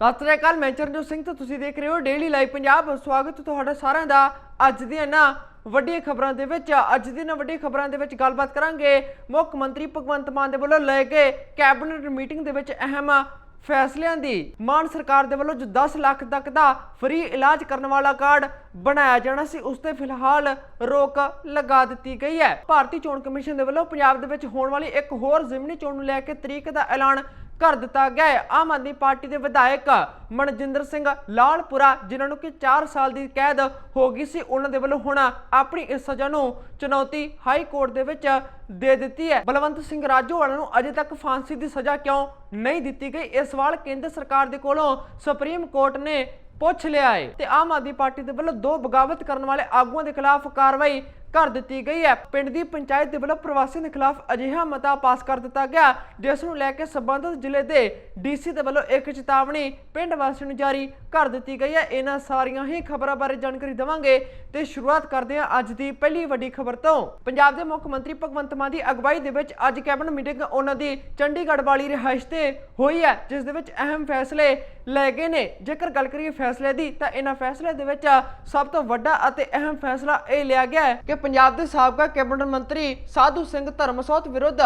ਸਤਿ ਸ੍ਰੀ ਅਕਾਲ, ਮੈਂ ਚਰਨਜੋਤ ਸਿੰਘ ਤੇ ਤੁਸੀਂ ਦੇਖ ਰਹੇ ਹੋ ਡੇਲੀ ਲਾਈਵ ਪੰਜਾਬ। ਸਵਾਗਤ ਤੁਹਾਡਾ ਸਾਰਿਆਂ ਦਾ ਅੱਜ ਦੀਆਂ ਨਾ ਵੱਡੀਆਂ ਖਬਰਾਂ ਦੇ ਵਿੱਚ। ਅੱਜ ਦੀਆਂ ਨਾ ਵੱਡੀਆਂ ਖਬਰਾਂ ਦੇ ਵਿੱਚ ਗੱਲਬਾਤ ਕਰਾਂਗੇ ਮੁੱਖ ਮੰਤਰੀ ਭਗਵੰਤ ਮਾਨ ਦੇ ਵੱਲੋਂ ਲਏ ਗਏ ਕੈਬਨਿਟ ਮੀਟਿੰਗ ਦੇ ਵਿੱਚ ਅਹਿਮ ਫੈਸਲਿਆਂ ਦੀ। ਮਾਨ ਸਰਕਾਰ ਦੇ ਵੱਲੋਂ ਜੋ 10 ਲੱਖ ਤੱਕ ਦਾ ਫ੍ਰੀ ਇਲਾਜ ਕਰਨ ਵਾਲਾ ਕਾਰਡ ਬਣਾਇਆ ਜਾਣਾ ਸੀ, ਉਸ ਤੇ ਫਿਲਹਾਲ ਰੋਕ ਲਗਾ ਦਿੱਤੀ ਗਈ ਹੈ। ਭਾਰਤੀ ਚੋਣ ਕਮਿਸ਼ਨ ਦੇ ਵੱਲੋਂ ਪੰਜਾਬ ਦੇ ਵਿੱਚ ਹੋਣ ਵਾਲੀ ਇੱਕ ਹੋਰ ਜ਼ਿਮਨੀ ਚੋਣ ਨੂੰ ਲੈ ਕੇ ਤਰੀਕ ਦਾ ਐਲਾਨ ਕਰ ਦਿੱਤਾ ਗਿਆ ਹੈ। ਆਮ ਆਦਮੀ ਪਾਰਟੀ ਦੇ ਵਿਧਾਇਕ ਮਨਜਿੰਦਰ ਸਿੰਘ ਲਾਲਪੁਰਾ, ਜਿਨ੍ਹਾਂ ਨੂੰ ਕਿ 4 ਸਾਲ ਦੀ ਕੈਦ ਹੋ ਗਈ ਸੀ, ਉਹਨਾਂ ਦੇ ਵੱਲੋਂ ਹੁਣ ਆਪਣੀ ਇਸ ਸਜ਼ਾ ਨੂੰ ਚੁਣੌਤੀ ਹਾਈ ਕੋਰਟ ਦੇ ਵਿੱਚ ਦੇ ਦਿੱਤੀ ਹੈ। ਬਲਵੰਤ ਸਿੰਘ ਰਾਜੋਵਾਲਾ ਨੂੰ ਅਜੇ ਤੱਕ ਫਾਂਸੀ ਦੀ ਸਜ਼ਾ ਕਿਉਂ ਨਹੀਂ ਦਿੱਤੀ ਗਈ? ਇਹ ਸਵਾਲ ਕੇਂਦਰ ਸਰਕਾਰ ਦੇ ਕੋਲੋਂ ਸੁਪਰੀਮ ਕੋਰਟ ਨੇ ਪੁੱਛ ਲਿਆ ਹੈ ਤੇ ਆਮ ਆਦਮੀ ਪਾਰਟੀ ਦੇ ਵੱਲੋਂ ਦੋ ਬਗਾਵਤ ਕਰਨ ਵਾਲੇ ਆਗੂਆਂ ਦੇ ਖਿਲਾਫ ਕਾਰਵਾਈ ਕਰ ਦਿੱਤੀ ਗਈ ਹੈ। ਪਿੰਡ ਦੀ ਪੰਚਾਇਤ ਦੇ ਵੱਲੋਂ ਪ੍ਰਵਾਸੀਆਂ ਦੇ ਖਿਲਾਫ ਅਜਿਹਾ ਮਤਾ ਪਾਸ ਕਰ ਦਿੱਤਾ ਗਿਆ, ਜਿਸ ਨੂੰ ਲੈ ਕੇ ਸੰਬੰਧਿਤ ਜ਼ਿਲ੍ਹੇ ਦੇ ਡੀਸੀ ਦੇ ਵੱਲੋਂ ਇੱਕ ਚੇਤਾਵਨੀ ਪਿੰਡ ਵਾਸੀਆਂ ਨੂੰ ਜਾਰੀ ਕਰ ਦਿੱਤੀ ਗਈ ਹੈ। ਇਹਨਾਂ ਸਾਰੀਆਂ ਹੀ ਖਬਰਾਂ ਬਾਰੇ ਜਾਣਕਾਰੀ ਦੇਵਾਂਗੇ ਤੇ ਸ਼ੁਰੂਆਤ ਕਰਦੇ ਹਾਂ ਅੱਜ ਦੀ ਪਹਿਲੀ ਵੱਡੀ ਖਬਰ ਤੋਂ। ਪੰਜਾਬ ਦੇ ਮੁੱਖ ਮੰਤਰੀ ਭਗਵੰਤ ਮਾਨ ਦੀ ਅਗਵਾਈ ਦੇ ਵਿੱਚ ਅੱਜ ਕੈਬਨਿਟ ਮੀਟਿੰਗ ਉਹਨਾਂ ਦੀ ਚੰਡੀਗੜ੍ਹ ਵਾਲੀ ਰਿਹਾਇਸ਼ ਤੇ ਹੋਈ ਹੈ, ਜਿਸ ਦੇ ਵਿੱਚ ਅਹਿਮ ਫੈਸਲੇ ਲਏ ਗਏ ਨੇ। ਜੇਕਰ ਗੱਲ ਕਰੀਏ ਫੈਸਲੇ ਦੀ, ਤਾਂ ਇਹਨਾਂ ਫੈਸਲੇ ਦੇ ਵਿੱਚ ਸਭ ਤੋਂ ਵੱਡਾ ਅਤੇ ਅਹਿਮ ਫੈਸਲਾ ਇਹ ਲਿਆ ਗਿਆ ਹੈ ਕਿ ਪੰਜਾਬ ਦੇ ਸਾਬਕਾ ਕੈਬਨਿਟ ਮੰਤਰੀ ਸਾਧੂ ਸਿੰਘ ਧਰਮਸੋਤ ਵਿਰੁੱਧ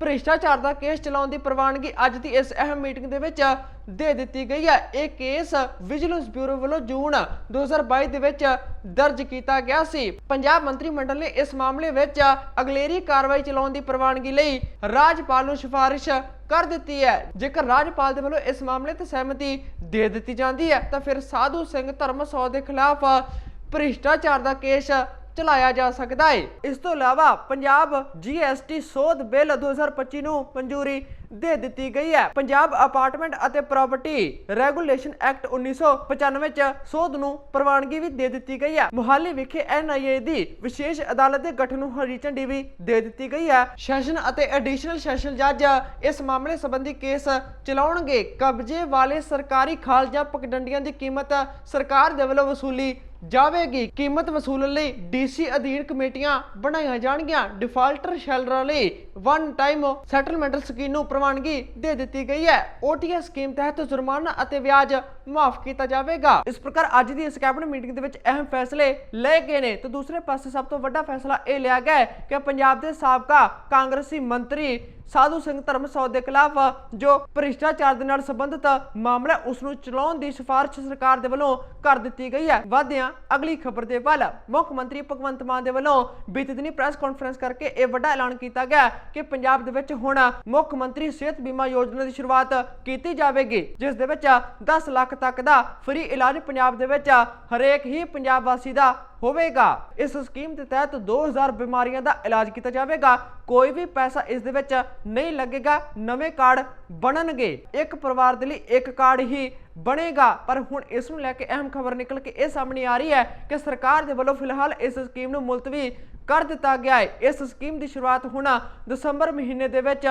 ਭ੍ਰਿਸ਼ਟਾਚਾਰ ਦਾ ਕੇਸ ਚਲਾਉਣ ਦੀ ਪ੍ਰਵਾਨਗੀ ਅੱਜ ਦੀ ਇਸ ਅਹਿਮ ਮੀਟਿੰਗ ਦੇ ਵਿੱਚ ਦੇ ਦਿੱਤੀ ਗਈ ਹੈ। ਇਹ ਕੇਸ ਵਿਜੀਲੈਂਸ ਬਿਊਰੋ ਵੱਲੋਂ ਜੂਨ 2022 ਦੇ ਵਿੱਚ ਦਰਜ ਕੀਤਾ ਗਿਆ ਸੀ। ਪੰਜਾਬ ਮੰਤਰੀ ਮੰਡਲ ਨੇ ਇਸ ਮਾਮਲੇ ਵਿੱਚ ਅਗਲੇਰੀ ਕਾਰਵਾਈ ਚਲਾਉਣ ਦੀ ਪ੍ਰਵਾਨਗੀ ਲਈ ਰਾਜਪਾਲ ਨੂੰ ਸਿਫਾਰਿਸ਼ ਕਰ ਦਿੱਤੀ ਹੈ। ਜੇਕਰ ਰਾਜਪਾਲ ਦੇ ਵੱਲੋਂ ਇਸ ਮਾਮਲੇ ਤੇ ਸਹਿਮਤੀ ਦੇ ਦਿੱਤੀ ਜਾਂਦੀ ਹੈ, ਤਾਂ ਫਿਰ ਸਾਧੂ ਸਿੰਘ ਧਰਮਸੋਤ ਦੇ ਖਿਲਾਫ ਭ੍ਰਿਸ਼ਟਾਚਾਰ ਦਾ ਕੇਸ ਚਲਾਇਆ ਜਾ ਸਕਦਾ ਹੈ ਇਸ ਤੋਂ ਇਲਾਵਾ ਪੰਜਾਬ ਜੀਐਸਟੀ ਸੋਧ ਬਿੱਲ 2025 ਨੂੰ ਮਨਜ਼ੂਰੀ ਦੇ ਦਿੱਤੀ ਗਈ ਹੈ। ਪੰਜਾਬ ਅਪਾਰਟਮੈਂਟ ਅਤੇ ਪ੍ਰਾਪਰਟੀ ਰੈਗੂਲੇਸ਼ਨ ਐਕਟ 1995 ਚ ਸੋਧ ਨੂੰ ਪ੍ਰਵਾਨਗੀ ਵੀ ਦੇ ਦਿੱਤੀ ਗਈ ਹੈ। ਮੁਹਾਲੀ ਵਿਖੇ ਐਨਆਈਏ ਦੀ ਵਿਸ਼ੇਸ਼ ਅਦਾਲਤ ਦੇ ਗਠਨ ਨੂੰ ਹਰੀ ਝੰਡੀ ਵੀ ਦੇ ਦਿੱਤੀ ਗਈ ਹੈ। ਸੈਸ਼ਨ ਅਤੇ ਐਡੀਸ਼ਨਲ ਸੈਸ਼ਨ ਜੱਜ ਇਸ ਮਾਮਲੇ ਸੰਬੰਧੀ ਕੇਸ ਚਲਾਉਣਗੇ। ਕਬਜ਼ੇ ਵਾਲੇ ਸਰਕਾਰੀ ਖਾਲ ਜਾਂ ਪਗਡੰਡੀਆਂ ਦੀ ਕੀਮਤ ਸਰਕਾਰ ਦੇ ਵੱਲੋਂ ਵਸੂਲੀ ਜਾਵੇਗੀ ਕੀਮਤ ਵਸੂਲਣ ਲਈ ਡੀਸੀ ਅਧੀਨ ਕਮੇਟੀਆਂ ਬਣਾਈਆਂ ਜਾਣਗੀਆਂ। ਡਿਫਾਲਟਰ ਸ਼ੈਲਰਾਂ ਲਈ ਵਨ ਟਾਈਮ ਸੈਟਲਮੈਂਟ ਸਕੀਮ ਨੂੰ ਪ੍ਰਵਾਨਗੀ ਦੇ ਦਿੱਤੀ ਗਈ ਹੈ। ਓਟੀਐਸ ਸਕੀਮ ਤਹਿਤ ਜੁਰਮਾਨਾ ਅਤੇ ਵਿਆਜ ਮਾਫ ਕੀਤਾ ਜਾਵੇਗਾ। ਇਸ ਪ੍ਰਕਾਰ ਅੱਜ ਦੀ ਇਸ ਕੈਬਨਿਟ ਮੀਟਿੰਗ ਦੇ ਵਿੱਚ ਅਹਿਮ ਫੈਸਲੇ ਲਏ ਗਏ ਨੇ। ਤੇ ਦੂਸਰੇ ਪਾਸੇ ਸਭ ਤੋਂ ਵੱਡਾ ਫੈਸਲਾ ਇਹ ਲਿਆ ਗਿਆ ਹੈ ਕਿ ਪੰਜਾਬ ਦੇ ਸਾਬਕਾ ਕਾਂਗਰਸੀ ਮੰਤਰੀ ਸਾਧੂ ਸਿੰਘ ਧਰਮਸੋਤ ਦੇ ਖਿਲਾਫ ਜੋ ਭ੍ਰਿਸ਼ਟਾਚਾਰ ਦੇ ਨਾਲ ਸੰਬੰਧਿਤ ਮਾਮਲਾ ਉਸ ਨੂੰ ਚਲਾਉਣ ਦੀ ਸਿਫਾਰਿਸ਼ ਸਰਕਾਰ ਦੇ ਵੱਲੋਂ ਕਰ ਦਿੱਤੀ ਗਈ ਹੈ। ਵਾਧਿਆਂ, ਅਗਲੀ ਖਬਰ ਦੇ ਵੱਲ ਮੁੱਖ ਮੰਤਰੀ ਭਗਵੰਤ ਮਾਨ ਦੇ ਵੱਲੋਂ ਬੀਤੇ ਦਿਨੀ ਪ੍ਰੈਸ ਕਾਨਫਰੰਸ ਕਰਕੇ ਇਹ ਵੱਡਾ ਐਲਾਨ ਕੀਤਾ ਗਿਆ ਕਿ ਪੰਜਾਬ ਦੇ ਵਿੱਚ ਹੁਣ ਮੁੱਖ ਮੰਤਰੀ ਸਿਹਤ ਬੀਮਾ ਯੋਜਨਾ ਦੀ ਸ਼ੁਰੂਆਤ ਕੀਤੀ ਜਾਵੇਗੀ, ਜਿਸ ਦੇ ਵਿੱਚ 10 ਲੱਖ ਤੱਕ ਦਾ ਫ੍ਰੀ ਇਲਾਜ ਪੰਜਾਬ ਦੇ ਵਿੱਚ ਹਰੇਕ ਹੀ ਪੰਜਾਬ ਵਾਸੀ ਦਾ ਹੋਵੇਗਾ। ਇਸ ਸਕੀਮ ਦੇ ਤਹਿਤ 2000 ਬਿਮਾਰੀਆਂ ਦਾ ਇਲਾਜ ਕੀਤਾ ਜਾਵੇਗਾ। ਕੋਈ ਵੀ ਪੈਸਾ ਇਸ ਦੇ ਵਿੱਚ ਨਹੀਂ ਲੱਗੇਗਾ। ਨਵੇਂ ਕਾਰਡ ਬਣਨਗੇ। ਇੱਕ ਪਰਿਵਾਰ ਦੇ ਲਈ ਇੱਕ ਕਾਰਡ ਹੀ ਬਣੇਗਾ। ਪਰ ਹੁਣ ਇਸ ਨੂੰ ਲੈ ਕੇ ਅਹਿਮ ਖਬਰ ਨਿਕਲ ਕੇ ਇਹ ਸਾਹਮਣੇ ਆ ਰਹੀ ਹੈ ਕਿ ਸਰਕਾਰ ਦੇ ਵੱਲੋਂ ਫਿਲਹਾਲ ਇਸ ਸਕੀਮ ਨੂੰ ਮੁਲਤਵੀ ਕਰ ਦਿੱਤਾ ਗਿਆ ਹੈ। ਇਸ ਸਕੀਮ ਦੀ ਸ਼ੁਰੂਆਤ ਹੁਣ ਦਸੰਬਰ ਮਹੀਨੇ ਦੇ ਵਿੱਚ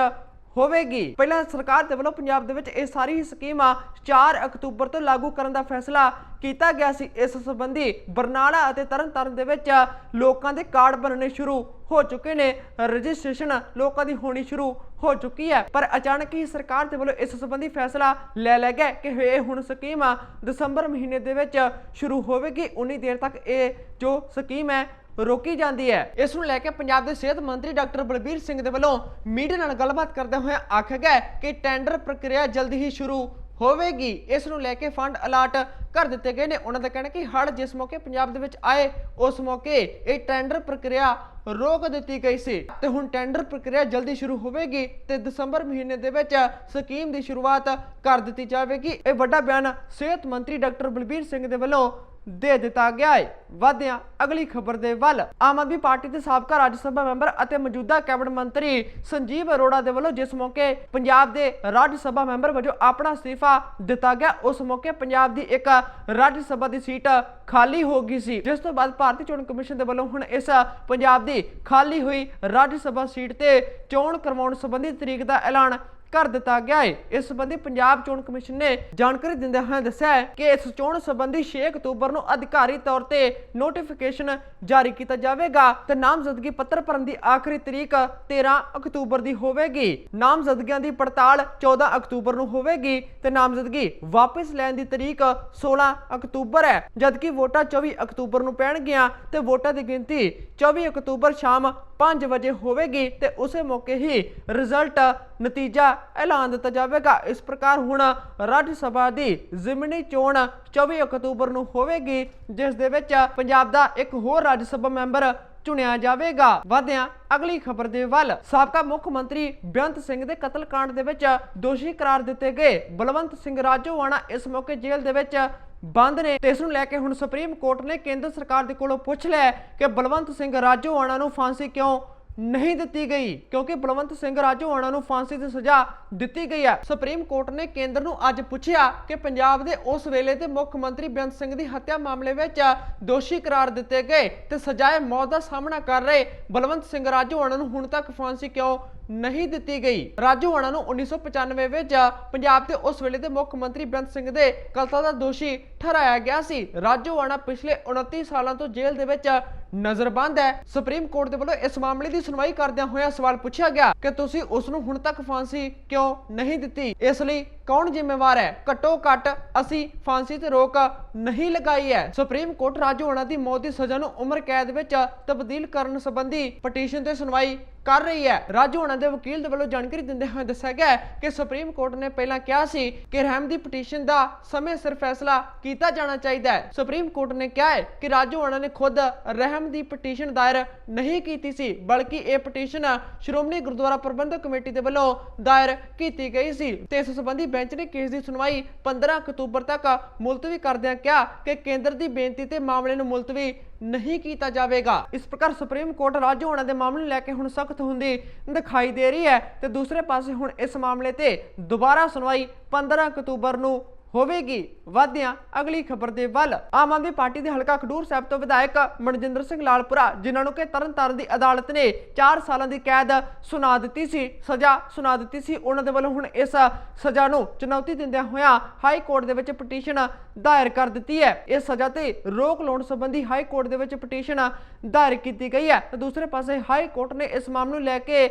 ਹੋਵੇਗੀ। ਪਹਿਲਾਂ ਸਰਕਾਰ ਦੇ ਵੱਲੋਂ ਪੰਜਾਬ ਦੇ ਵਿੱਚ ਇਹ ਸਾਰੀ ਸਕੀਮਾਂ 4 ਅਕਤੂਬਰ ਤੋਂ ਲਾਗੂ ਕਰਨ ਦਾ ਫੈਸਲਾ ਕੀਤਾ ਗਿਆ ਸੀ। ਇਸ ਸੰਬੰਧੀ ਬਰਨਾਲਾ ਅਤੇ ਤਰਨਤਾਰਨ ਦੇ ਵਿੱਚ ਲੋਕਾਂ ਦੇ ਕਾਰਡ ਬਣਨੇ ਸ਼ੁਰੂ ਹੋ ਚੁੱਕੇ ਨੇ। ਰਜਿਸਟ੍ਰੇਸ਼ਨ ਲੋਕਾਂ ਦੀ ਹੋਣੀ ਸ਼ੁਰੂ ਹੋ ਚੁੱਕੀ ਹੈ। ਪਰ ਅਚਾਨਕ ਹੀ ਸਰਕਾਰ ਦੇ ਵੱਲੋਂ ਇਸ ਸੰਬੰਧੀ ਫੈਸਲਾ ਲੈ ਲਿਆ ਗਿਆ ਕਿ ਇਹ ਹੁਣ ਸਕੀਮ ਦਸੰਬਰ ਮਹੀਨੇ ਦੇ ਵਿੱਚ ਸ਼ੁਰੂ ਹੋਵੇਗੀ। ਉਨੀ ਦੇਰ ਤੱਕ ਇਹ ਜੋ ਸਕੀਮ ਹੈ ਰੋਕੀ ਜਾਂਦੀ ਹੈ। ਇਸ ਨੂੰ ਲੈ ਕੇ ਪੰਜਾਬ ਦੇ ਸਿਹਤ ਮੰਤਰੀ ਡਾਕਟਰ ਬਲਬੀਰ ਸਿੰਘ ਦੇ ਵੱਲੋਂ ਮੀਡੀਆ ਨਾਲ ਗੱਲਬਾਤ ਕਰਦੇ ਹੋਏ ਆਖਿਆ ਗਿਆ ਕਿ ਟੈਂਡਰ ਪ੍ਰਕਿਰਿਆ ਜਲਦੀ ਹੀ ਸ਼ੁਰੂ ਹੋਵੇਗੀ। ਇਸ ਨੂੰ ਲੈ ਕੇ ਫੰਡ ਅਲਾਟ ਕਰ ਦਿੱਤੇ ਗਏ ਨੇ। ਉਹਨਾਂ ਦਾ ਕਹਿਣਾ ਕਿ ਹੜ ਜਿਸ ਮੌਕੇ ਪੰਜਾਬ ਦੇ ਵਿੱਚ ਆਏ, ਉਸ ਮੌਕੇ ਇਹ ਟੈਂਡਰ ਪ੍ਰਕਿਰਿਆ ਰੋਕ ਦਿੱਤੀ ਗਈ ਸੀ। ਤੇ ਹੁਣ ਟੈਂਡਰ ਪ੍ਰਕਿਰਿਆ ਜਲਦੀ ਸ਼ੁਰੂ ਹੋਵੇਗੀ ਤੇ ਦਸੰਬਰ ਮਹੀਨੇ ਦੇ ਵਿੱਚ ਸਕੀਮ ਦੀ ਸ਼ੁਰੂਆਤ ਕਰ ਦਿੱਤੀ ਜਾਵੇਗੀ। ਇਹ ਵੱਡਾ ਬਿਆਨ ਸਿਹਤ ਮੰਤਰੀ ਡਾਕਟਰ ਬਲਬੀਰ ਸਿੰਘ ਦੇ ਵੱਲੋਂ ਦੇ ਦਿੱਤਾ ਗਿਆ ਹੈ ਵਾਧਿਆਂ ਅਗਲੀ ਖਬਰ ਦੇ ਵੱਲ ਆਮ ਆਦਮੀ ਪਾਰਟੀ ਦੇ ਸਾਬਕਾ ਰਾਜ ਸਭਾ ਮੈਂਬਰ ਅਤੇ ਮੌਜੂਦਾ ਕੈਬਨਿਟ ਮੰਤਰੀ ਸੰਜੀਵ ਅਰੋੜਾ ਦੇ ਵੱਲੋਂ ਜਿਸ ਮੌਕੇ ਪੰਜਾਬ ਦੇ ਰਾਜ ਸਭਾ ਮੈਂਬਰ ਵਜੋਂ ਆਪਣਾ ਅਸਤੀਫਾ ਦਿੱਤਾ ਗਿਆ, ਉਸ ਮੌਕੇ ਪੰਜਾਬ ਦੀ ਇੱਕ ਰਾਜ ਸਭਾ ਦੀ ਸੀਟ ਖਾਲੀ ਹੋ ਗਈ ਸੀ। ਜਿਸ ਤੋਂ ਬਾਅਦ ਭਾਰਤੀ ਚੋਣ ਕਮਿਸ਼ਨ ਦੇ ਵੱਲੋਂ ਹੁਣ ਇਸ ਪੰਜਾਬ ਦੀ ਖਾਲੀ ਹੋਈ ਰਾਜ ਸਭਾ ਸੀਟ ਤੇ ਚੋਣ ਕਰਵਾਉਣ ਸੰਬੰਧੀ ਤਰੀਕ ਦਾ ਐਲਾਨ ਕਰ ਦਿੱਤਾ ਗਿਆ ਹੈ ਇਸ ਸੰਬੰਧੀ ਪੰਜਾਬ ਚੋਣ ਕਮਿਸ਼ਨ ਨੇ ਜਾਣਕਾਰੀ ਦਿੰਦਿਆਂ ਹੋਇਆਂ ਦੱਸਿਆ ਹੈ ਕਿ ਇਸ ਚੋਣ ਸੰਬੰਧੀ 6 ਅਕਤੂਬਰ ਨੂੰ ਅਧਿਕਾਰੀ ਤੌਰ ਤੇ ਨੋਟੀਫਿਕੇਸ਼ਨ ਜਾਰੀ ਕੀਤਾ ਜਾਵੇਗਾ ਤੇ ਨਾਮਜ਼ਦਗੀ ਪੱਤਰ ਭਰਨ ਦੀ ਆਖਰੀ ਤਰੀਕ 13 ਅਕਤੂਬਰ ਦੀ ਹੋਵੇਗੀ। ਨਾਮਜ਼ਦਗੀਆਂ ਦੀ ਪੜਤਾਲ 14 ਅਕਤੂਬਰ ਨੂੰ ਹੋਵੇਗੀ ਤੇ ਨਾਮਜ਼ਦਗੀ ਵਾਪਸ ਲੈਣ ਦੀ ਤਰੀਕ 16 ਅਕਤੂਬਰ ਹੈ। ਜਦਕਿ ਵੋਟਾਂ 24 ਅਕਤੂਬਰ ਨੂੰ ਪੈਣਗੀਆਂ ਤੇ ਵੋਟਾਂ ਦੀ ਗਿਣਤੀ 24 ਅਕਤੂਬਰ ਸ਼ਾਮ 5 ਵਜੇ ਹੋਵੇਗੀ ਤੇ ਉਸੇ ਮੌਕੇ ਹੀ ਰਿਜ਼ਲਟ ਨਤੀਜਾ ਐਲਾਨ ਦਿੱਤਾ ਜਾਵੇਗਾ। ਇਸ ਪ੍ਰਕਾਰ ਹੁਣ ਰਾਜ ਸਭਾ ਦੀ ਜ਼ਿਮਨੀ ਚੋਣ 24 ਅਕਤੂਬਰ ਨੂੰ ਹੋਵੇਗੀ, ਜਿਸ ਦੇ ਵਿੱਚ ਪੰਜਾਬ ਦਾ ਇੱਕ ਹੋਰ ਰਾਜ ਸਭਾ ਮੈਂਬਰ ਚੁਣਿਆ ਜਾਵੇਗਾ। ਵਧਿਆਂ ਅਗਲੀ ਖਬਰ ਦੇ ਵੱਲ, ਸਾਬਕਾ ਮੁੱਖ ਮੰਤਰੀ ਬੇਅੰਤ ਸਿੰਘ ਦੇ ਕਤਲकांड ਦੇ ਵਿੱਚ ਦੋਸ਼ੀ ਕਰਾਰ ਦਿੱਤੇ ਗਏ। ਬਲਵੰਤ ਸਿੰਘ ਰਾਜੋਵਾਣਾ ਇਸ ਮੌਕੇ ਜੇਲ੍ਹ ਦੇ ਵਿੱਚ ਬੰਦ ਨੇ ਤੇ ਇਸ ਨੂੰ ਲੈ ਕੇ ਹੁਣ ਸੁਪਰੀਮ ਕੋਰਟ ਨੇ ਕੇਂਦਰ ਸਰਕਾਰ ਦੇ ਕੋਲੋਂ ਪੁੱਛ ਲਿਆ ਕਿ ਬਲਵੰਤ ਸਿੰਘ ਰਾਜੋਵਾਣਾ ਨੂੰ ਫਾਂਸੀ ਕਿਉਂ ਨਹੀਂ ਦਿੱਤੀ ਗਈ, ਕਿਉਂਕਿ ਬਲਵੰਤ ਸਿੰਘ ਰਾਜੋਆਣਾ ਨੂੰ ਫਾਂਸੀ ਦੀ ਸਜ਼ਾ ਦਿੱਤੀ ਗਈ ਹੈ। ਸੁਪਰੀਮ ਕੋਰਟ ਨੇ ਕੇਂਦਰ ਨੂੰ ਅੱਜ ਪੁੱਛਿਆ ਕਿ ਪੰਜਾਬ ਦੇ ਉਸ ਵੇਲੇ ਦੇ ਮੁੱਖ ਮੰਤਰੀ ਬੇਅੰਤ ਸਿੰਘ ਦੀ ਹੱਤਿਆ ਮਾਮਲੇ ਵਿੱਚ ਦੋਸ਼ੀ ਕਰਾਰ ਦਿੱਤੇ ਗਏ ਤੇ ਸਜ਼ਾਏ ਮੌਤ ਦਾ ਸਾਹਮਣਾ ਕਰ ਰਹੇ ਬਲਵੰਤ ਸਿੰਘ ਰਾਜੋਆਣਾ ਨੂੰ ਹੁਣ ਤੱਕ ਫਾਂਸੀ ਕਿਉਂ ਨਹੀਂ ਦਿੱਤੀ ਗਈ। ਰਾਜੋਆਣਾ ਨੂੰ 1995 ਵਿੱਚ ਪੰਜਾਬ ਦੇ ਉਸ ਵੇਲੇ ਦੇ ਮੁੱਖ ਮੰਤਰੀ ਬੇਅੰਤ ਸਿੰਘ ਦੇ ਕਤਲ ਦਾ ਦੋਸ਼ੀ ਠਹਿਰਾਇਆ ਗਿਆ ਸੀ। ਰਾਜੋਆਣਾ ਪਿਛਲੇ 29 ਸਾਲਾਂ ਤੋਂ ਜੇਲ੍ਹ ਦੇ ਵਿੱਚ ਨਜ਼ਰਬੰਦ ਹੈ। ਸੁਪਰੀਮ ਕੋਰਟ ਦੇ ਵੱਲੋਂ ਇਸ ਮਾਮਲੇ ਦੀ ਸੁਣਵਾਈ ਕਰਦਿਆਂ ਹੋਇਆ ਸਵਾਲ ਪੁੱਛਿਆ ਗਿਆ ਕਿ ਤੁਸੀਂ ਉਸ ਨੂੰ ਹੁਣ ਤੱਕ ਫਾਂਸੀ ਕਿਉਂ ਨਹੀਂ ਦਿੱਤੀ? ਇਸ ਲਈ ਕੌਣ ਜ਼ਿੰਮੇਵਾਰ ਹੈ? ਘੱਟੋ ਘੱਟ ਅਸੀਂ ਫਾਂਸੀ ਤੇ ਰੋਕ ਨਹੀਂ ਲਗਾਈ ਹੈ। ਸੁਪਰੀਮ ਕੋਰਟ ਰਾਜੋਆਣਾ ਦੀ ਮੌਤ ਦੀ ਸਜ਼ਾ ਨੂੰ ਉਮਰ ਕੈਦ ਵਿੱਚ ਤਬਦੀਲ ਕਰਨ ਸੰਬੰਧੀ ਪਟੀਸ਼ਨ ਤੇ ਸੁਣਵਾਈ ਕਰ ਰਹੀ ਹੈ। ਰਾਜੋਆਣਾ ਦੇ ਵਕੀਲ ਦੇ ਵੱਲੋਂ ਜਾਣਕਾਰੀ ਦਿੰਦੇ ਹੋਏ ਦੱਸਿਆ ਗਿਆ ਕਿ ਸੁਪਰੀਮ ਕੋਰਟ ਨੇ ਪਹਿਲਾਂ ਕਿਹਾ ਸੀ ਕਿ ਰਹਿਮ ਦੀ ਪਟੀਸ਼ਨ ਦਾ ਸਮੇਂ ਸਿਰ ਫੈਸਲਾ ਕੀਤਾ ਜਾਣਾ ਚਾਹੀਦਾ ਹੈ। ਸੁਪਰੀਮ ਕੋਰਟ ਨੇ ਕਿਹਾ ਹੈ ਕਿ ਰਾਜੋਆਣਾ ਨੇ ਖੁਦ ਰਹਿਮ ਦੀ ਪਟੀਸ਼ਨ ਦਾਇਰ ਨਹੀਂ ਕੀਤੀ ਸੀ, ਬਲਕਿ ਇਹ ਪਟੀਸ਼ਨ ਸ਼੍ਰੋਮਣੀ ਗੁਰਦੁਆਰਾ ਪ੍ਰਬੰਧਕ ਕਮੇਟੀ ਦੇ ਵੱਲੋਂ ਦਾਇਰ ਕੀਤੀ ਗਈ ਸੀ ਤੇ ਇਸ ਸੰਬੰਧੀ ਬੈਂਚ ਨੇ ਕੇਸ ਦੀ ਸੁਣਵਾਈ 15 ਅਕਤੂਬਰ ਤੱਕ ਮੁਲਤਵੀ ਕਰਦਿਆਂ ਕਿਹਾ ਕਿ ਕੇਂਦਰ ਦੀ ਬੇਨਤੀ ਤੇ ਮਾਮਲੇ ਨੂੰ ਮੁਲਤਵੀ ਨਹੀਂ ਕੀਤਾ ਜਾਵੇਗਾ। ਇਸ ਪ੍ਰਕਾਰ ਸੁਪਰੀਮ ਕੋਰਟ ਰਾਜ ਹੋਣਾ ਦੇ ਮਾਮਲੇ ਨੂੰ ਲੈ ਕੇ ਹੁਣ ਸਖਤ ਹੁੰਦੀ ਦਿਖਾਈ ਦੇ ਰਹੀ ਹੈ ਤੇ ਦੂਸਰੇ ਪਾਸੇ ਹੁਣ ਇਸ ਮਾਮਲੇ ਤੇ ਦੁਬਾਰਾ ਸੁਣਵਾਈ 15 ਅਕਤੂਬਰ ਨੂੰ ਹੋਵੇਗੀ। ਵਾਧਿਆਂ, ਅਗਲੀ ਖਬਰ ਦੇ ਵੱਲ। ਆਮ ਆਦਮੀ ਪਾਰਟੀ ਦੇ ਹਲਕਾ ਖਡੂਰ ਸਾਹਿਬ ਤੋਂ ਵਿਧਾਇਕ ਮਨਜਿੰਦਰ ਸਿੰਘ ਲਾਲਪੁਰਾ, ਜਿਨ੍ਹਾਂ ਨੂੰ ਕਿ ਤਰਨਤਾਰਨ ਦੀ ਅਦਾਲਤ ਨੇ 4 ਸਾਲਾਂ ਦੀ ਕੈਦ ਸੁਣਾ ਦਿੱਤੀ ਸੀ, ਸਜ਼ਾ ਸੁਣਾ ਦਿੱਤੀ ਸੀ, ਉਹਨਾਂ ਦੇ ਵੱਲੋਂ ਹੁਣ ਇਸ ਸਜ਼ਾ ਨੂੰ ਚੁਣੌਤੀ ਦਿੰਦਿਆਂ ਹੋਇਆਂ ਹਾਈ ਕੋਰਟ ਦੇ ਵਿੱਚ ਪਟੀਸ਼ਨ ਦਾਇਰ ਕਰ ਦਿੱਤੀ ਹੈ। ਇਸ ਸਜ਼ਾ ਤੇ ਰੋਕ ਲਾਉਣ ਸੰਬੰਧੀ ਹਾਈ ਕੋਰਟ ਦੇ ਵਿੱਚ ਪਟੀਸ਼ਨ ਦਾਇਰ ਕੀਤੀ ਗਈ ਹੈ। ਦੂਸਰੇ ਪਾਸੇ ਹਾਈ ਕੋਰਟ ਨੇ ਇਸ ਮਾਮਲੇ ਨੂੰ ਲੈ ਕੇ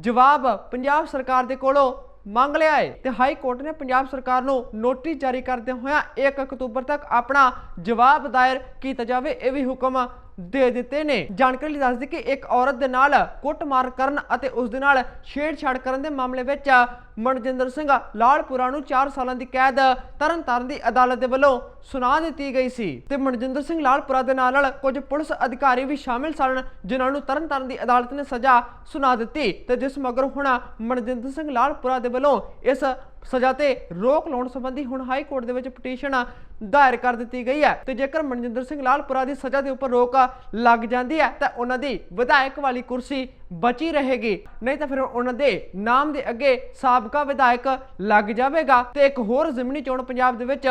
ਜਵਾਬ ਪੰਜਾਬ ਸਰਕਾਰ ਦੇ ਕੋਲੋਂ ਮੰਗ ਲਿਆ ਹੈ ਤੇ ਹਾਈ ਕੋਰਟ ਨੇ ਪੰਜਾਬ ਸਰਕਾਰ ਨੂੰ ਨੋਟਿਸ ਜਾਰੀ ਕਰਦੇ ਹੋਇਆ 1 ਅਕਤੂਬਰ ਤੱਕ ਆਪਣਾ ਜਵਾਬ ਦਾਇਰ ਕੀਤਾ ਜਾਵੇ, ਇਹ ਵੀ ਹੁਕਮ ਦੇ ਦਿੱਤੇ ਨੇ। ਜਾਣਕਾਰੀ ਦੱਸ ਦੇ ਕਿ ਇੱਕ ਔਰਤ ਦੇ ਨਾਲ ਕੁੱਟਮਾਰ ਕਰਨ ਅਤੇ ਉਸ ਦੇ ਨਾਲ ਛੇੜਛਾੜ ਕਰਨ ਦੇ ਮਾਮਲੇ ਵਿੱਚ ਮਨਜਿੰਦਰ ਸਿੰਘ ਲਾਲਪੁਰਾ ਨੂੰ 4 ਸਾਲਾਂ ਦੀ ਕੈਦ ਤਰਨਤਾਰਨ ਦੀ ਅਦਾਲਤ ਦੇ ਵੱਲੋਂ ਸੁਣਾ ਦਿੱਤੀ ਗਈ ਸੀ ਤੇ ਮਨਜਿੰਦਰ ਸਿੰਘ ਲਾਲਪੁਰਾ ਦੇ ਨਾਲ ਨਾਲ ਕੁਝ ਪੁਲਿਸ ਅਧਿਕਾਰੀ ਵੀ ਸ਼ਾਮਿਲ ਸਨ, ਜਿਨ੍ਹਾਂ ਨੂੰ ਤਰਨਤਾਰਨ ਦੀ ਅਦਾਲਤ ਨੇ ਸਜ਼ਾ ਸੁਣਾ ਦਿੱਤੀ ਤੇ ਜਿਸ ਮਗਰ ਹੁਣ ਮਨਜਿੰਦਰ ਸਿੰਘ ਲਾਲਪੁਰਾ ਦੇ ਵੱਲੋਂ ਇਸ ਸਜ਼ਾ ਤੇ ਰੋਕ ਲਾਉਣ ਸੰਬੰਧੀ ਹੁਣ ਹਾਈ ਕੋਰਟ ਦੇ ਵਿੱਚ ਪਟੀਸ਼ਨ ਦਾਇਰ ਕਰ ਦਿੱਤੀ ਗਈ ਹੈ। ਤੇ ਜੇਕਰ ਮਨਜਿੰਦਰ ਸਿੰਘ ਲਾਲਪੁਰਾ ਦੀ ਸਜ਼ਾ ਦੇ ਉੱਪਰ ਰੋਕ ਲੱਗ ਜਾਂਦੀ ਹੈ, ਤਾਂ ਉਹਨਾਂ ਦੀ ਵਿਧਾਇਕ ਵਾਲੀ ਕੁਰਸੀ ਬਚੀ ਰਹੇਗੀ। ਨਹੀਂ ਤਾਂ ਫਿਰ ਉਹਨਾਂ ਦੇ ਨਾਮ ਦੇ ਅੱਗੇ ਸਾਬਕਾ ਵਿਧਾਇਕ ਲੱਗ ਜਾਵੇਗਾ ਤੇ ਇੱਕ ਹੋਰ ਜ਼ਿਮਨੀ ਚੋਣ ਪੰਜਾਬ ਦੇ ਵਿੱਚ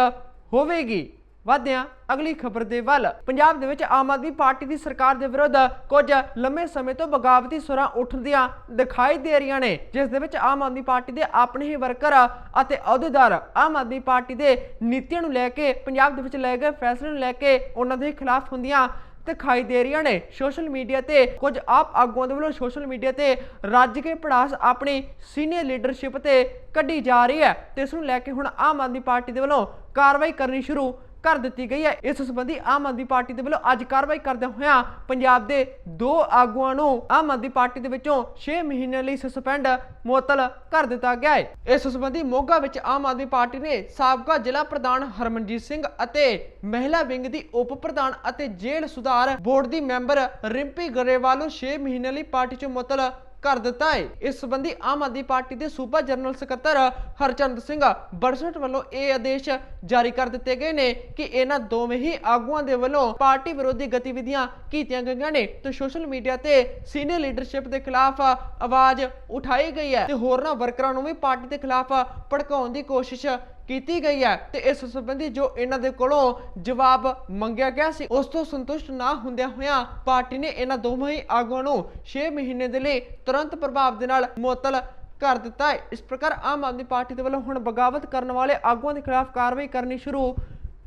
ਹੋਵੇਗੀ। ਵਾਧਿਆਂ, ਅਗਲੀ ਖਬਰ ਦੇ ਵੱਲ। ਪੰਜਾਬ ਦੇ ਵਿੱਚ ਆਮ ਆਦਮੀ ਪਾਰਟੀ ਦੀ ਸਰਕਾਰ ਦੇ ਵਿਰੁੱਧ ਕੁਝ ਲੰਮੇ ਸਮੇਂ ਤੋਂ ਬਗਾਵਤੀ ਸੁਰਾਂ ਉੱਠਦੀਆਂ ਦਿਖਾਈ ਦੇ ਰਹੀਆਂ ਨੇ, ਜਿਸ ਦੇ ਵਿੱਚ ਆਮ ਆਦਮੀ ਪਾਰਟੀ ਦੇ ਆਪਣੇ ਹੀ ਵਰਕਰ ਅਤੇ ਅਹੁਦੇਦਾਰ ਆਮ ਆਦਮੀ ਪਾਰਟੀ ਦੇ ਨੀਤੀਆਂ ਨੂੰ ਲੈ ਕੇ, ਪੰਜਾਬ ਦੇ ਵਿੱਚ ਲਏ ਗਏ ਫੈਸਲੇ ਨੂੰ ਲੈ ਕੇ ਉਹਨਾਂ ਦੇ ਖਿਲਾਫ ਹੁੰਦੀਆਂ ਦਿਖਾਈ ਦੇ ਰਹੀਆਂ ਨੇ। ਸੋਸ਼ਲ ਮੀਡੀਆ ਤੇ ਕੁਝ ਆਪ ਆਗੂਆਂ ਦੇ ਵੱਲੋਂ ਸੋਸ਼ਲ ਮੀਡੀਆ ਤੇ ਰੱਜ ਕੇ ਪੜਾਸ ਆਪਣੀ ਸੀਨੀਅਰ ਲੀਡਰਸ਼ਿਪ ਤੇ ਕੱਢੀ ਜਾ ਰਹੀ ਹੈ। ਤੇ ਇਸ ਨੂੰ ਲੈ ਕੇ ਹੁਣ ਆਮ ਆਦਮੀ ਪਾਰਟੀ ਦੇ ਵੱਲੋਂ ਕਾਰਵਾਈ ਕਰਨੀ ਸ਼ੁਰੂ ਕਰ ਦਿੱਤੀ ਗਈ ਹੈ। ਇਸ ਸੰਬੰਧੀ ਆਮ ਆਦਮੀ ਪਾਰਟੀ ਦੇ ਵੱਲੋਂ ਅੱਜ ਕਾਰਵਾਈ ਕਰਦੇ ਹੋਇਆਂ ਪੰਜਾਬ ਦੇ ਦੋ ਆਗੂਆਂ ਨੂੰ ਆਮ ਆਦਮੀ ਪਾਰਟੀ ਦੇ ਵਿੱਚੋਂ 6 ਮਹੀਨੇ ਲਈ ਸਸਪੈਂਡ ਮੁਅੱਤਲ ਕਰ ਦਿੱਤਾ ਗਿਆ ਹੈ। ਇਸ ਸੰਬੰਧੀ ਮੋਗਾ ਵਿੱਚ ਆਮ ਆਦਮੀ ਪਾਰਟੀ ਨੇ ਸਾਬਕਾ ਜ਼ਿਲ੍ਹਾ ਪ੍ਰਧਾਨ ਹਰਮਨਜੀਤ ਸਿੰਘ ਅਤੇ ਮਹਿਲਾ ਵਿੰਗ ਦੀ ਉਪ ਪ੍ਰਧਾਨ ਅਤੇ ਜੇਲ੍ਹ ਸੁਧਾਰ ਬੋਰਡ ਦੀ ਮੈਂਬਰ ਰਿੰਪੀ ਗਰੇਵਾਲ ਨੂੰ 6 ਮਹੀਨੇ ਲਈ ਪਾਰਟੀ ਚੋਂ ਮੁਅੱਤਲ ਕਰ ਦਿੱਤਾ ਹੈ। ਇਸ ਸੰਬੰਧੀ ਆਮ ਆਦਮੀ ਪਾਰਟੀ ਦੇ ਸੂਬਾ ਜਨਰਲ ਸਕੱਤਰ ਹਰਚੰਦ ਸਿੰਘ ਬਰਸਟ ਵੱਲੋਂ ਇਹ ਆਦੇਸ਼ ਜਾਰੀ ਕਰ ਦਿੱਤੇ ਗਏ ਨੇ ਕਿ ਇਹਨਾਂ ਦੋਵੇਂ ਹੀ ਆਗੂਆਂ ਦੇ ਵੱਲੋਂ ਪਾਰਟੀ ਵਿਰੋਧੀ ਗਤੀਵਿਧੀਆਂ ਕੀਤੀਆਂ ਗਈਆਂ ਨੇ ਤੇ ਸੋਸ਼ਲ ਮੀਡੀਆ ਤੇ ਸੀਨੀਅਰ ਲੀਡਰਸ਼ਿਪ ਦੇ ਖਿਲਾਫ ਆਵਾਜ਼ ਉਠਾਈ ਗਈ ਹੈ ਤੇ ਹੋਰਨਾਂ ਵਰਕਰਾਂ ਨੂੰ ਵੀ ਪਾਰਟੀ ਦੇ ਖਿਲਾਫ ਭੜਕਾਉਣ ਦੀ ਕੋਸ਼ਿਸ਼ ਕੀਤੀ ਗਈ ਹੈ ਤੇ ਇਸ ਸੰਬੰਧੀ ਜੋ ਇਹਨਾਂ ਦੇ ਕੋਲੋਂ ਜਵਾਬ ਮੰਗਿਆ ਗਿਆ ਸੀ, ਉਸ ਤੋਂ ਸੰਤੁਸ਼ਟ ਨਾ ਹੁੰਦਿਆਂ ਹੋਇਆਂ ਪਾਰਟੀ ਨੇ ਇਹਨਾਂ ਦੋਵੇਂ ਹੀ ਆਗੂਆਂ ਨੂੰ 6 ਮਹੀਨੇ ਦੇ ਲਈ ਤੁਰੰਤ ਪ੍ਰਭਾਵ ਦੇ ਨਾਲ ਮੁਅੱਤਲ ਕਰ ਦਿੱਤਾ ਹੈ। ਇਸ ਪ੍ਰਕਾਰ ਆਮ ਆਦਮੀ ਪਾਰਟੀ ਦੇ ਵੱਲੋਂ ਹੁਣ ਬਗਾਵਤ ਕਰਨ ਵਾਲੇ ਆਗੂਆਂ ਦੇ ਖਿਲਾਫ ਕਾਰਵਾਈ ਕਰਨੀ ਸ਼ੁਰੂ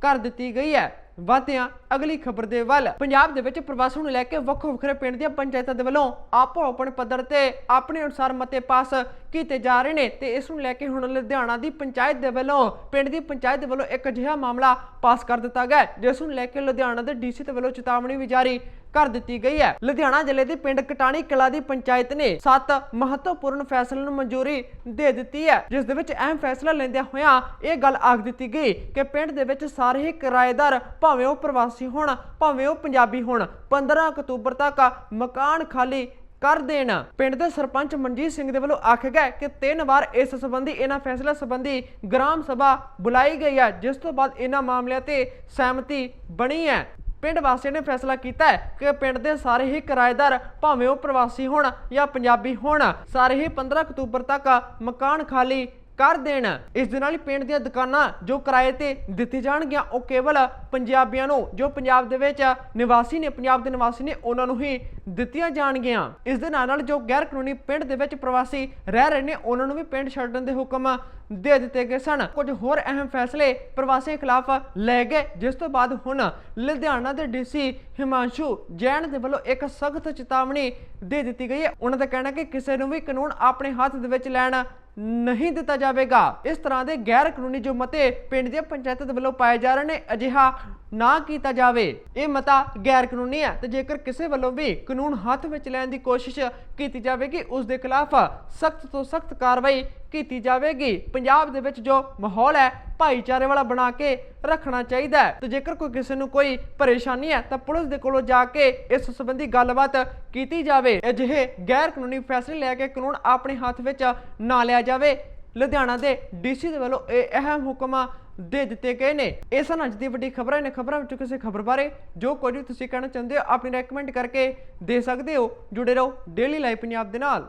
ਕਰ ਦਿੱਤੀ ਗਈ ਹੈ। ਵਾਧਿਆਂ ਅਗਲੀ ਖਬਰ ਦੇ ਵੱਲ। ਪੰਜਾਬ ਦੇ ਵਿੱਚ ਪ੍ਰਵਾਸੀਆਂ ਨੂੰ ਲੈ ਕੇ ਵੱਖੋ ਵੱਖਰੇ ਪਿੰਡ ਦੀਆਂ ਪੰਚਾਇਤਾਂ ਦੇ ਵੱਲੋਂ ਆਪੋ ਆਪਣੇ ਪੱਧਰ ਤੇ ਆਪਣੇ ਅਨੁਸਾਰ ਮਤੇ ਪਾਸ ਕੀਤੇ ਜਾ ਰਹੇ ਨੇ ਤੇ ਇਸ ਨੂੰ ਲੈ ਕੇ ਹੁਣ ਲੁਧਿਆਣਾ ਦੀ ਪੰਚਾਇਤ ਦੇ ਵੱਲੋਂ, ਪਿੰਡ ਦੀ ਪੰਚਾਇਤ ਦੇ ਵੱਲੋਂ ਇੱਕ ਅਜਿਹਾ ਮਾਮਲਾ ਪਾਸ ਕਰ ਦਿੱਤਾ ਗਿਆ ਜਿਸ ਨੂੰ ਲੈ ਕੇ ਲੁਧਿਆਣਾ ਦੇ ਡੀਸੀ ਦੇ ਵੱਲੋਂ ਚੇਤਾਵਨੀ ਵੀ ਜਾਰੀ ਕਰ ਦਿੱਤੀ ਗਈ ਹੈ। ਲੁਧਿਆਣਾ ਜ਼ਿਲ੍ਹੇ ਦੇ ਪਿੰਡ ਕਟਾਣੀ ਕਲਾ ਦੀ ਪੰਚਾਇਤ ਨੇ ਸੱਤ ਮਹੱਤਵਪੂਰਨ ਫੈਸਲਿਆਂ ਨੂੰ ਮਨਜ਼ੂਰੀ ਦੇ ਦਿੱਤੀ ਹੈ, ਜਿਸ ਦੇ ਵਿੱਚ ਅਹਿਮ ਫੈਸਲਾ ਲੈਂਦਿਆਂ ਹੋਇਆਂ ਇਹ ਗੱਲ ਆਖ ਦਿੱਤੀ ਗਈ ਕਿ ਪਿੰਡ ਦੇ ਵਿੱਚ ਸਾਰੇ ਹੀ ਕਿਰਾਏਦਾਰ ਭਾਵੇਂ ਉਹ ਪ੍ਰਵਾਸੀ ਹੋਣ, ਭਾਵੇਂ ਉਹ ਪੰਜਾਬੀ ਹੋਣ 15 ਅਕਤੂਬਰ ਤੱਕ ਮਕਾਨ ਖਾਲੀ ਕਰ ਦੇਣ। ਪਿੰਡ ਦੇ ਸਰਪੰਚ ਮਨਜੀਤ ਸਿੰਘ ਦੇ ਵੱਲੋਂ ਆਖਿਆ ਗਿਆ ਕਿ ਤਿੰਨ ਵਾਰ ਇਸ ਸੰਬੰਧੀ ਇਹਨਾਂ ਫੈਸਲਾ ਸੰਬੰਧੀ ਗ੍ਰਾਮ ਸਭਾ ਬੁਲਾਈ ਗਈ ਹੈ, ਜਿਸ ਤੋਂ ਬਾਅਦ ਇਹਨਾਂ ਮਾਮਲਿਆਂ ਤੇ ਸਹਿਮਤੀ ਬਣੀ ਹੈ। ਪਿੰਡ ਵਾਸੀਆਂ ਨੇ ਫੈਸਲਾ ਕੀਤਾ ਹੈ ਕਿ ਪਿੰਡ ਦੇ ਸਾਰੇ ਹੀ ਕਿਰਾਏਦਾਰ ਭਾਵੇਂ ਉਹ ਪ੍ਰਵਾਸੀ ਹੋਣ ਜਾਂ ਪੰਜਾਬੀ ਹੋਣ, ਸਾਰੇ ਹੀ 15 ਅਕਤੂਬਰ ਤੱਕ ਮਕਾਨ ਖਾਲੀ ਕਰ ਦੇਣ। ਇਸ ਦੇ ਨਾਲ ਹੀ ਪਿੰਡ ਦੀਆਂ ਦੁਕਾਨਾਂ ਜੋ ਕਿਰਾਏ ਤੇ ਦਿੱਤੀ ਜਾਣਗੀਆਂ, ਉਹ ਕੇਵਲ ਪੰਜਾਬੀਆਂ ਨੂੰ, ਜੋ ਪੰਜਾਬ ਦੇ ਵਿੱਚ ਨਿਵਾਸੀ ਨੇ, ਪੰਜਾਬ ਦੇ ਨਿਵਾਸੀ ਨੇ, ਉਹਨਾਂ ਨੂੰ ਹੀ ਦਿੱਤੀਆਂ ਜਾਣਗੀਆਂ। ਇਸ ਦੇ ਨਾਲ ਨਾਲ ਜੋ ਗੈਰ ਕਾਨੂੰਨੀ ਪਿੰਡ ਦੇ ਵਿੱਚ ਪ੍ਰਵਾਸੀ ਰਹਿ ਰਹੇ ਨੇ, ਉਹਨਾਂ ਨੂੰ ਵੀ ਪਿੰਡ ਛੱਡਣ ਦੇ ਹੁਕਮ ਦੇ ਦਿੱਤੇ ਗਏ ਸਨ। ਕੁਝ ਹੋਰ ਅਹਿਮ ਫੈਸਲੇ ਪ੍ਰਵਾਸੀਆਂ ਖਿਲਾਫ ਲਏ ਗਏ, ਜਿਸ ਤੋਂ ਬਾਅਦ ਹੁਣ ਲੁਧਿਆਣਾ ਦੇ ਡੀਸੀ ਹਿਮਾਂਸ਼ੂ ਜੈਨ ਦੇ ਵੱਲੋਂ ਇੱਕ ਸਖਤ ਚੇਤਾਵਨੀ ਦੇ ਦਿੱਤੀ ਗਈ ਹੈ। ਉਹਨਾਂ ਦਾ ਕਹਿਣਾ ਕਿ ਕਿਸੇ ਨੂੰ ਵੀ ਕਾਨੂੰਨ ਆਪਣੇ ਹੱਥ ਦੇ ਵਿੱਚ ਲੈਣ ਨਹੀਂ ਦਿੱਤਾ ਜਾਵੇਗਾ। ਇਸ ਤਰ੍ਹਾਂ ਦੇ ਗੈਰ ਕਾਨੂੰਨੀ ਜੋ ਮਤੇ ਪਿੰਡ ਦੀਆਂ ਪੰਚਾਇਤਾਂ ਦੇ ਵੱਲੋਂ ਪਾਏ ਜਾ ਰਹੇ ਨੇ, ਅਜਿਹਾ ਨਾ ਕੀਤਾ ਜਾਵੇ। ਇਹ ਮਤਾ ਗੈਰ ਕਾਨੂੰਨੀ ਹੈ ਤੇ ਜੇਕਰ ਕਿਸੇ ਵੱਲੋਂ ਵੀ ਕਾਨੂੰਨ ਹੱਥ ਵਿੱਚ ਲੈਣ ਦੀ ਕੋਸ਼ਿਸ਼ ਕੀਤੀ ਜਾਵੇਗੀ, ਉਸ ਦੇ ਖਿਲਾਫ ਸਖਤ ਤੋਂ ਸਖਤ ਕਾਰਵਾਈ ਕੀਤੀ ਜਾਵੇਗੀ। ਪੰਜਾਬ ਦੇ ਵਿੱਚ ਜੋ ਮਾਹੌਲ ਹੈ, ਭਾਈਚਾਰੇ ਵਾਲਾ ਬਣਾ ਕੇ ਰੱਖਣਾ ਚਾਹੀਦਾ ਹੈ। ਤੇ ਜੇਕਰ ਕੋਈ ਕਿਸੇ ਨੂੰ ਕੋਈ ਪਰੇਸ਼ਾਨੀ ਹੈ, ਤਾਂ ਪੁਲਿਸ ਦੇ ਕੋਲੋਂ ਜਾ ਕੇ ਇਸ ਸੰਬੰਧੀ ਗੱਲਬਾਤ ਕੀਤੀ ਜਾਵੇ। ਅਜਿਹੇ ਗੈਰ ਕਾਨੂੰਨੀ ਫੈਸਲੇ ਲੈ ਕੇ ਕਾਨੂੰਨ ਆਪਣੇ ਹੱਥ ਵਿੱਚ ਨਾ ਲਿਆ ਜਾਵੇ। ਲੁਧਿਆਣਾ ਦੇ ਡੀਸੀ ਦੇ ਵੱਲੋਂ ਇਹ ਅਹਿਮ ਹੁਕਮਾਂ ਦੇ ਦਿੱਤੇ ਗਏ ਨੇ। ਇਹ ਸਨ ਅੱਜ ਦੀ ਵੱਡੀ ਖਬਰਾਂ ਨੇ ਖਬਰਾਂ ਵਿੱਚੋਂ ਕਿਸੇ ਖਬਰ ਬਾਰੇ ਜੋ ਕੁਝ ਵੀ ਤੁਸੀਂ ਕਹਿਣਾ ਚਾਹੁੰਦੇ ਹੋ, ਆਪਣੀ ਰეკਮੈਂਡ ਕਰਕੇ ਦੇ ਸਕਦੇ ਹੋ। ਜੁੜੇ ਰਹੋ ਡੇਲੀ ਲਾਈਵ ਪੰਜਾਬ ਦੇ ਨਾਲ।